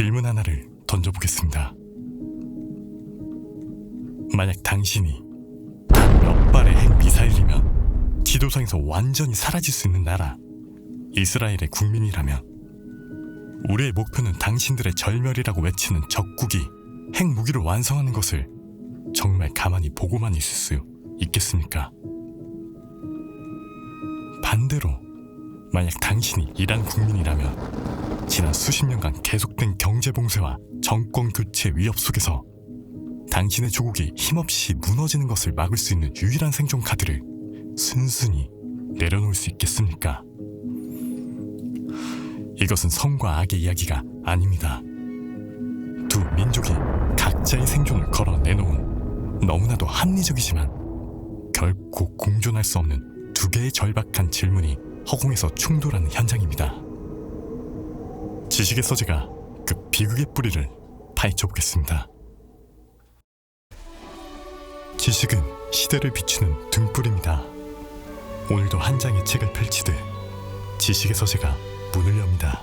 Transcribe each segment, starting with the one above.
질문 하나를 던져보겠습니다. 만약 당신이 단 몇 발의 핵 미사일이면 지도상에서 완전히 사라질 수 있는 나라 이스라엘의 국민이라면 우리의 목표는 당신들의 절멸이라고 외치는 적국이 핵 무기를 완성하는 것을 정말 가만히 보고만 있을 수 있겠습니까? 반대로 만약 당신이 이란 국민이라면 지난 수십 년간 계속된 경제 봉쇄와 정권 교체 위협 속에서 당신의 조국이 힘없이 무너지는 것을 막을 수 있는 유일한 생존 카드를 순순히 내려놓을 수 있겠습니까? 이것은 성과 악의 이야기가 아닙니다. 두 민족이 각자의 생존을 걸어 내놓은 너무나도 합리적이지만 결코 공존할 수 없는 두 개의 절박한 질문이 허공에서 충돌하는 현장입니다. 지식의 서재가 그 비극의 뿌리를 파헤쳐 보겠습니다. 지식은 시대를 비추는 등불입니다. 오늘도 한 장의 책을 펼치듯 지식의 서재가 문을 엽니다.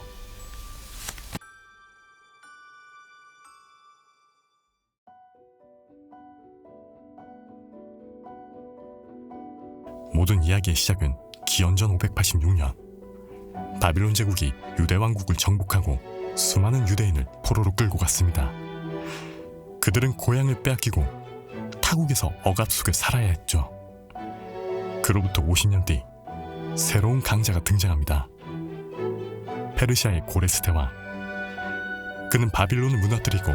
모든 이야기의 시작은 기원전 586년 바빌론 제국이 유대 왕국을 정복하고 수많은 유대인을 포로로 끌고 갔습니다. 그들은 고향을 빼앗기고 타국에서 억압 속에 살아야 했죠. 그로부터 50년 뒤 새로운 강자가 등장합니다. 페르시아의 고레스 대왕. 그는 바빌론을 무너뜨리고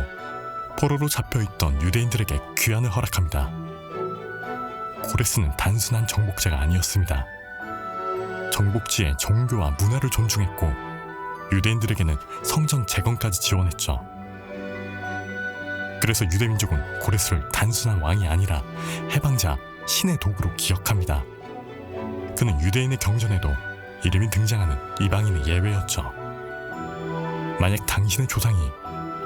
포로로 잡혀있던 유대인들에게 귀환을 허락합니다. 고레스는 단순한 정복자가 아니었습니다. 정복지의 종교와 문화를 존중했고 유대인들에게는 성전 재건까지 지원했죠. 그래서 유대민족은 고레스를 단순한 왕이 아니라 해방자, 신의 도구로 기억합니다. 그는 유대인의 경전에도 이름이 등장하는 이방인의 예외였죠. 만약 당신의 조상이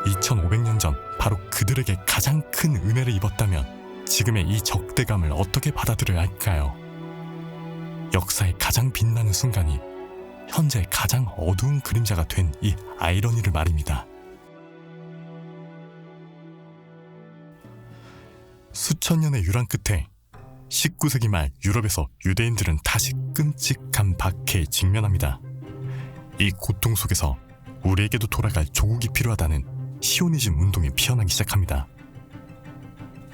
2500년 전 바로 그들에게 가장 큰 은혜를 입었다면 지금의 이 적대감을 어떻게 받아들여야 할까요? 역사의 가장 빛나는 순간이 현재 가장 어두운 그림자가 된 이 아이러니를 말입니다. 수천 년의 유랑 끝에 19세기 말 유럽에서 유대인들은 다시 끔찍한 박해에 직면합니다. 이 고통 속에서 우리에게도 돌아갈 조국이 필요하다는 시오니즘 운동이 피어나기 시작합니다.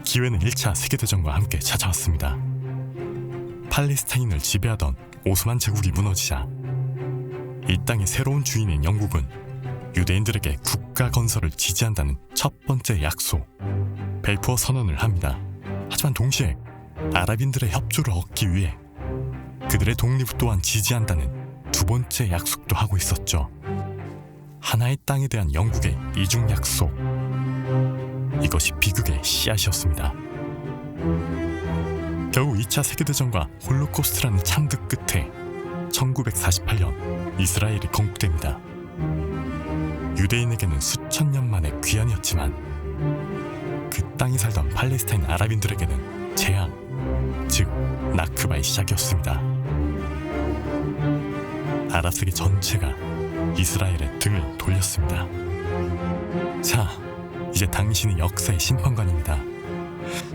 기회는 1차 세계대전과 함께 찾아왔습니다. 팔레스타인을 지배하던 오스만 제국이 무너지자 이 땅의 새로운 주인인 영국은 유대인들에게 국가 건설을 지지한다는 첫 번째 약속, 벨푸어 선언을 합니다. 하지만 동시에 아랍인들의 협조를 얻기 위해 그들의 독립 또한 지지한다는 두 번째 약속도 하고 있었죠. 하나의 땅에 대한 영국의 이중 약속. 이것이 비극의 씨앗이었습니다. 결국 2차 세계대전과 홀로코스트라는 참극 끝에 1948년 이스라엘이 건국됩니다. 유대인에게는 수천 년 만의 귀환이었지만 그 땅에 살던 팔레스타인 아랍인들에게는 재앙, 즉 나크바의 시작이었습니다. 아랍 세계 전체가 이스라엘의 등을 돌렸습니다. 자, 이제 당신이 역사의 심판관입니다.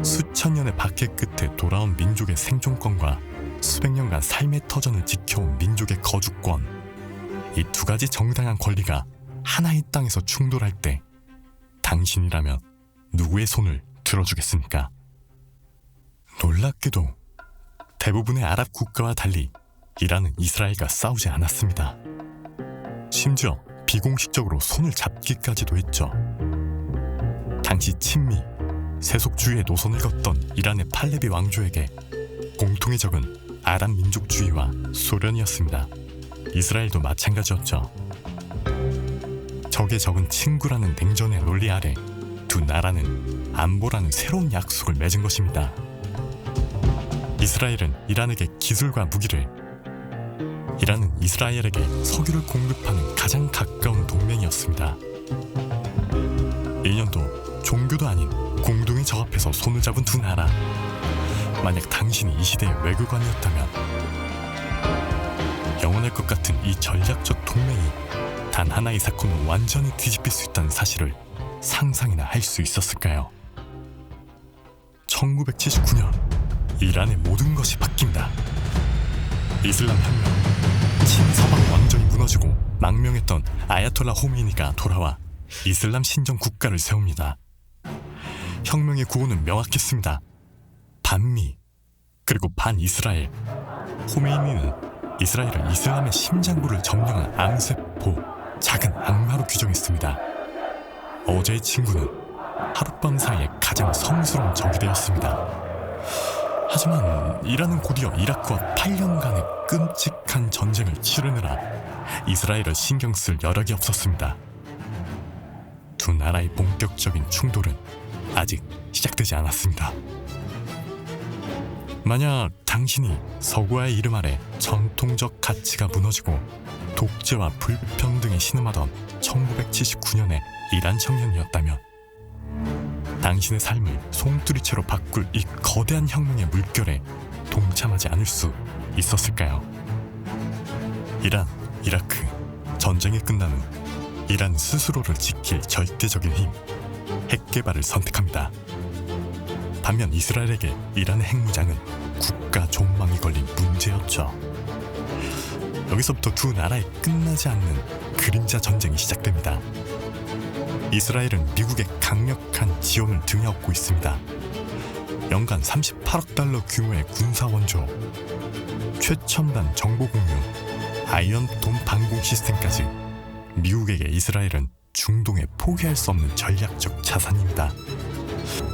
수천 년의 박해 끝에 돌아온 민족의 생존권과 수백 년간 삶의 터전을 지켜온 민족의 거주권, 이 두 가지 정당한 권리가 하나의 땅에서 충돌할 때 당신이라면 누구의 손을 들어주겠습니까? 놀랍게도 대부분의 아랍 국가와 달리 이란은 이스라엘과 싸우지 않았습니다. 심지어 비공식적으로 손을 잡기까지도 했죠. 당시 친미, 세속주의의 노선을 걷던 이란의 팔레비 왕조에게 공통의 적은 아랍 민족주의와 소련이었습니다. 이스라엘도 마찬가지였죠. 적의 적은 친구라는 냉전의 논리 아래 두 나라는 안보라는 새로운 약속을 맺은 것입니다. 이스라엘은 이란에게 기술과 무기를, 이란은 이스라엘에게 석유를 공급하는 가장 가까운 동맹이었습니다. 1년도 종교도 아닌 앞에서 손을 잡은 두 나라. 만약 당신이 이 시대의 외교관이었다면 영원할 것 같은 이 전략적 동맹이 단 하나의 사건으로 완전히 뒤집힐 수 있다는 사실을 상상이나 할 수 있었을까요? 1979년 이란의 모든 것이 바뀐다. 이슬람 혁명, 친서방 왕정이 무너지고 망명했던 아야톨라 호메이니가 돌아와 이슬람 신정 국가를 세웁니다. 혁명의 구호는 명확했습니다. 반미 그리고 반이스라엘. 호메이니는 이스라엘을 이슬람의 심장부를 점령한 암세포, 작은 악마로 규정했습니다. 어제의 친구는 하룻밤 사이에 가장 성스러운 적이 되었습니다. 하지만 이란은 곧이어 이라크와 8년간의 끔찍한 전쟁을 치르느라 이스라엘을 신경 쓸 여력이 없었습니다. 두 나라의 본격적인 충돌은 아직 시작되지 않았습니다. 만약 당신이 서구와의 이름 아래 전통적 가치가 무너지고 독재와 불평등에 신음하던 1979년의 이란 청년이었다면 당신의 삶을 송두리째로 바꿀 이 거대한 혁명의 물결에 동참하지 않을 수 있었을까요? 이란, 이라크 전쟁이 끝나는 이란 스스로를 지킬 절대적인 힘, 핵 개발을 선택합니다. 반면 이스라엘에게 이란의 핵무장은 국가 존망이 걸린 문제였죠. 여기서부터 두 나라의 끝나지 않는 그림자 전쟁이 시작됩니다. 이스라엘은 미국의 강력한 지원을 등에 업고 있습니다. 연간 38억 달러 규모의 군사 원조, 최첨단 정보 공유, 아이언 돔 방공 시스템까지 미국에게 이스라엘은 중동에 포기할 수 없는 전략적 자산입니다.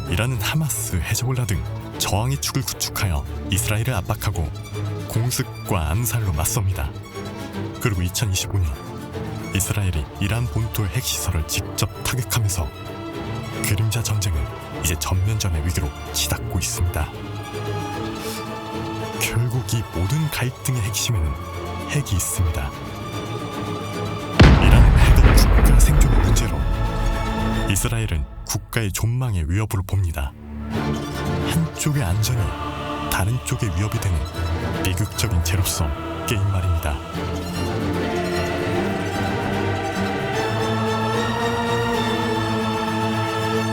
이라는 하마스, 헤즈볼라 등 저항의 축을 구축하여 이스라엘을 압박하고 공습과 암살로 맞섭니다. 그리고 2025년 이스라엘이 이란 본토의 핵시설을 직접 타격하면서 그림자 전쟁은 이제 전면전의 위기로 치닫고 있습니다. 결국 이 모든 갈등의 핵심에는 핵이 있습니다. 이스라엘은 국가의 존망의 위협으로 봅니다. 한쪽의 안전이 다른 쪽의 위협이 되는 비극적인 제로섬 게임 말입니다.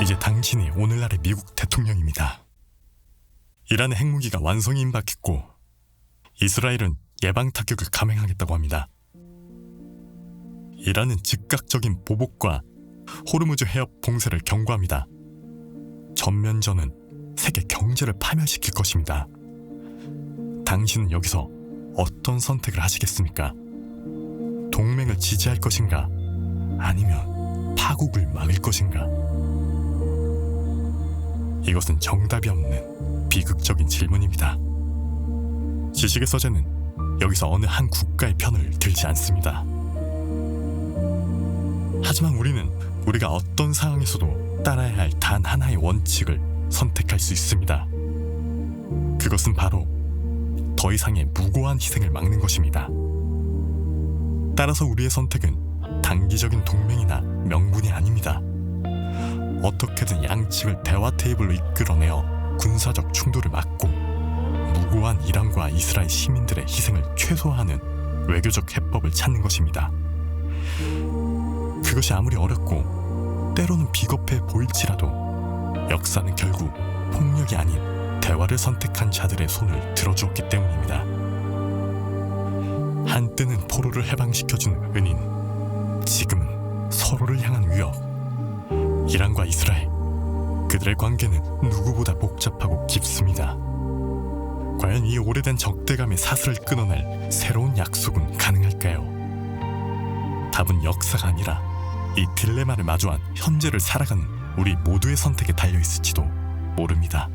이제 당신이 오늘날의 미국 대통령입니다. 이란의 핵무기가 완성이 임박했고 이스라엘은 예방 타격을 감행하겠다고 합니다. 이란은 즉각적인 보복과 호르무즈 해협 봉쇄를 경고합니다. 전면전은 세계 경제를 파멸시킬 것입니다. 당신은 여기서 어떤 선택을 하시겠습니까? 동맹을 지지할 것인가? 아니면 파국을 막을 것인가? 이것은 정답이 없는 비극적인 질문입니다. 지식의 서재는 여기서 어느 한 국가의 편을 들지 않습니다. 하지만 우리는 우리가 어떤 상황에서도 따라야 할 단 하나의 원칙을 선택할 수 있습니다. 그것은 바로 더 이상의 무고한 희생을 막는 것입니다. 따라서 우리의 선택은 단기적인 동맹이나 명분이 아닙니다. 어떻게든 양측을 대화 테이블로 이끌어내어 군사적 충돌을 막고 무고한 이란과 이스라엘 시민들의 희생을 최소화하는 외교적 해법을 찾는 것입니다. 그것이 아무리 어렵고 때로는 비겁해 보일지라도 역사는 결국 폭력이 아닌 대화를 선택한 자들의 손을 들어주었기 때문입니다. 한때는 포로를 해방시켜준 은인, 지금은 서로를 향한 위협. 이란과 이스라엘, 그들의 관계는 누구보다 복잡하고 깊습니다. 과연 이 오래된 적대감의 사슬을 끊어낼 새로운 약속은 가능할까요? 답은 역사가 아니라 이 딜레마를 마주한 현재를 살아가는 우리 모두의 선택에 달려 있을지도 모릅니다.